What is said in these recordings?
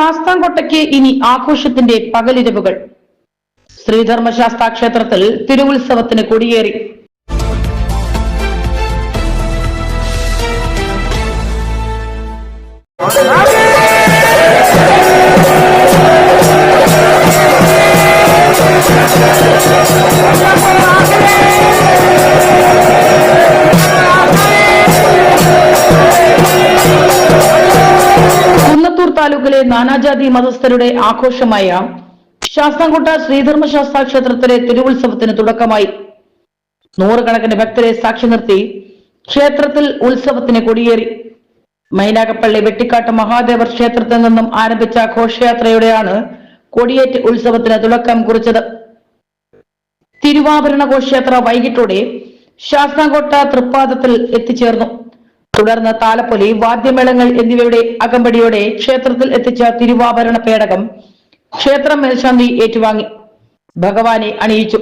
ശാസ്താംകോട്ടയ്ക്ക് ഇനി ആഘോഷത്തിന്റെ പകലിരവുകൾ. ശ്രീധർമ്മശാസ്താ ക്ഷേത്രത്തിൽ തിരുവുത്സവത്തിന് കൊടിയേറി. താലൂക്കിലെ നാനാജാതി മതസ്ഥരുടെ ആഘോഷമായ ശാസ്താംകോട്ട ശ്രീധർമ്മശാസ്താ ക്ഷേത്രത്തിലെ തിരുവുത്സവത്തിന് തുടക്കമായി. നൂറുകണക്കിന് ഭക്തരെ സാക്ഷി നിർത്തി ക്ഷേത്രത്തിൽ ഉത്സവത്തിന് കൊടിയേറി. മൈനാകപ്പള്ളി വെട്ടിക്കാട്ട് മഹാദേവർ ക്ഷേത്രത്തിൽ നിന്നും ആരംഭിച്ച ഘോഷയാത്രയോടെയാണ് കൊടിയേറ്റ് ഉത്സവത്തിന് തുടക്കം കുറിച്ചത്. തിരുവാഭരണ ഘോഷയാത്ര വൈകിട്ടോടെ ശാസ്താംകോട്ട തൃപ്പാദത്തിൽ എത്തിച്ചേർന്നു. തുടർന്ന് താലപ്പൊലി വാദ്യമേളങ്ങൾ എന്നിവയുടെ അകമ്പടിയോടെ ക്ഷേത്രത്തിൽ എത്തിച്ച തിരുവാഭരണ പേടകം ക്ഷേത്രം മേൽശാന്തി ഏറ്റുവാങ്ങി. ഭഗവാനെ അണിയിച്ചു.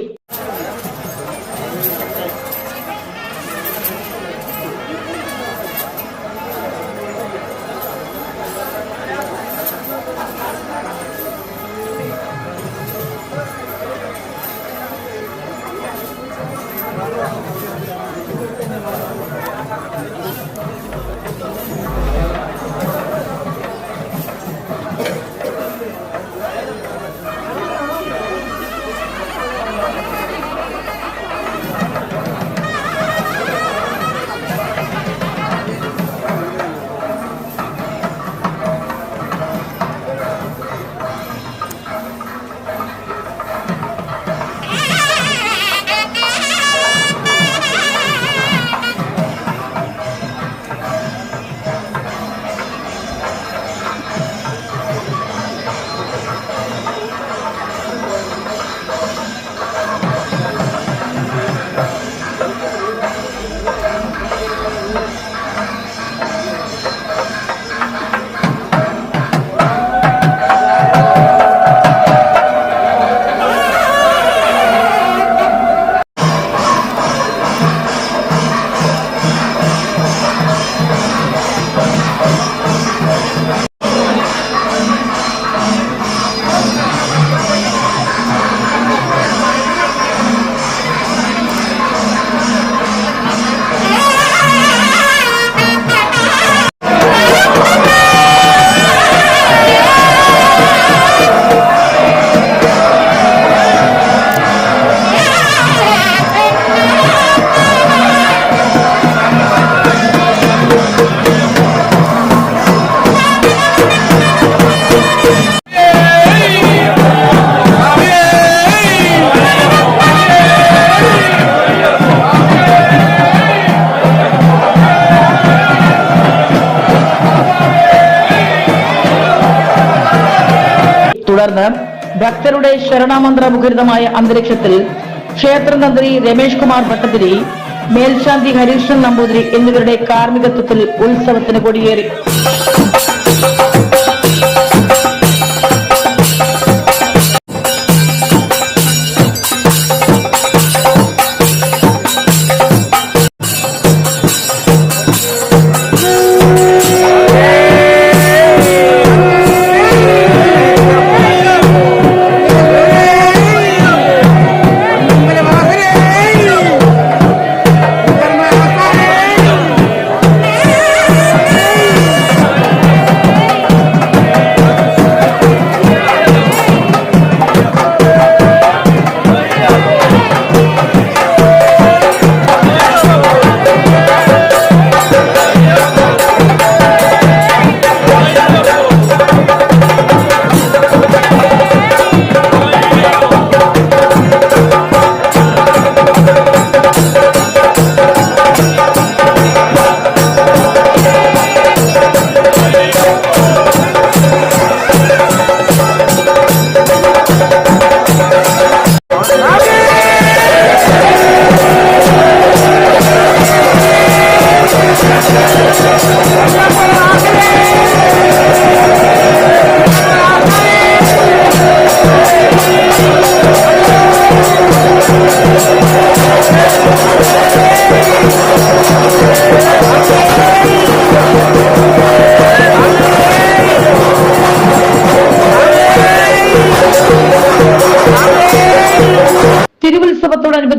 തുടർന്ന് ഭക്തരുടെ ശരണാമന്ത്ര മുഖരിതമായ അന്തരീക്ഷത്തിൽ ക്ഷേത്രതന്ത്രി രമേഷ് കുമാർ ഭട്ടതിരി മേൽശാന്തി ഹരീഷൻ നമ്പൂതിരി എന്നിവരുടെ കാർമ്മികത്വത്തിൽ ഉത്സവത്തിന് കൊടിയേറി.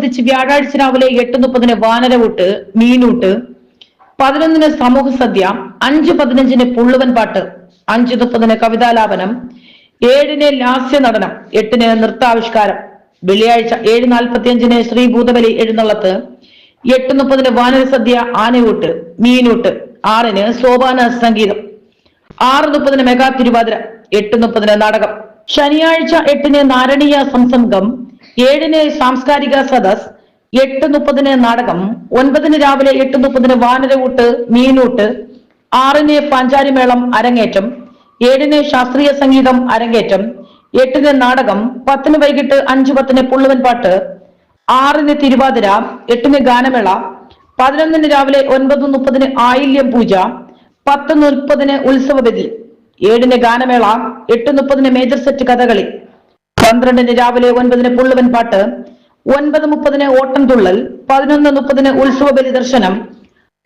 ഇതിനോടനുബന്ധിച്ച് വ്യാഴാഴ്ച രാവിലെ എട്ട് മുപ്പതിന് വാനരവൂട്ട് മീനൂട്ട് പതിനൊന്നിന് സമൂഹ സദ്യ അഞ്ച് പതിനഞ്ചിന് പുള്ളുവൻ പാട്ട് അഞ്ച് മുപ്പതിന് കവിതാലാപനം ഏഴിന് ലാസ്യ നടനം എട്ടിന് നൃത്താവിഷ്കാരം. വെള്ളിയാഴ്ച ഏഴ് നാൽപ്പത്തിയഞ്ചിന് ശ്രീ ഭൂതബലി എഴുന്നള്ളത്ത് എട്ട് മുപ്പതിന് വാനര സദ്യ ആനയൂട്ട് മീനൂട്ട് ആറിന് സോപാന സംഗീതം ആറ് മുപ്പതിന് മെഗാ തിരുവാതിര എട്ട് മുപ്പതിന് നാടകം. ശനിയാഴ്ച എട്ടിന് നാരണീയ സംസംഗം ഏഴിന് സാംസ്കാരിക സദസ് എട്ട് മുപ്പതിന് നാടകം ഒൻപതിന് രാവിലെ എട്ട് മുപ്പതിന് വാനരകൂട്ട് മീനൂട്ട് ആറിന് പഞ്ചാരിമേളം അരങ്ങേറ്റം ഏഴിന് ശാസ്ത്രീയ സംഗീതം അരങ്ങേറ്റം എട്ടിന് നാടകം പത്തിന് വൈകിട്ട് അഞ്ചു പത്തിന് പുള്ളുവൻ പാട്ട് ആറിന് തിരുവാതിര എട്ടിന് ഗാനമേള പതിനൊന്നിന് രാവിലെ ഒൻപത് മുപ്പതിന് ആയില്യം പൂജ പത്ത് മുപ്പതിന് ഉത്സവ ബലി ഏഴിന് ഗാനമേള എട്ട് മുപ്പതിന് മേജർ സെറ്റ് കഥകളി. പന്ത്രണ്ടിന് രാവിലെ ഒൻപതിന് പുള്ളുവൻ പാട്ട് ഒൻപത് മുപ്പതിന് ഓട്ടം തുള്ളൽ പതിനൊന്ന് മുപ്പതിന് ഉത്സവ ബലി ദർശനം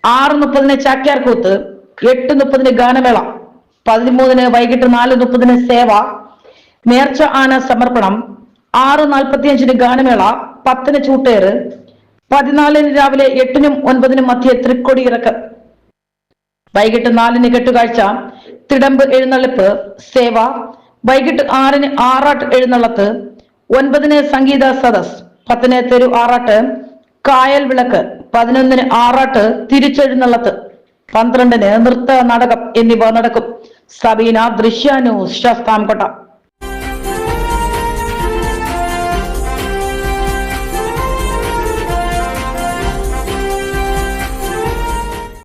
ആറ് മുപ്പതിന് ചാക്യാർകൂത്ത് എട്ട് മുപ്പതിന് ഗാനമേള പതിമൂന്നിന് വൈകിട്ട് നാല് മുപ്പതിന് സേവ നേർച്ച ആന സമർപ്പണം ആറ് നാൽപ്പത്തിയഞ്ചിന് ഗാനമേള പത്തിന് ചൂട്ടേറ് പതിനാലിന് രാവിലെ എട്ടിനും ഒൻപതിനും മധ്യ ഇറക്ക വൈകിട്ട് നാലിന് കെട്ടുകാഴ്ച തിടമ്പ് എഴുന്നള്ളിപ്പ് സേവ വൈകിട്ട് ആറിന് ആറാട്ട് എഴുന്നള്ളത്ത് ഒൻപതിന് സംഗീത സദസ് പത്തിന് തെരു ആറാട്ട് കായൽ വിളക്ക് പതിനൊന്നിന് ആറാട്ട് തിരിച്ചെഴുന്നള്ളത്ത് പന്ത്രണ്ടിന് നൃത്ത നാടകം എന്നിവ നടക്കും. സബീന ദൃശ്യ ന്യൂസ് ശാസ്താംകോട്ട.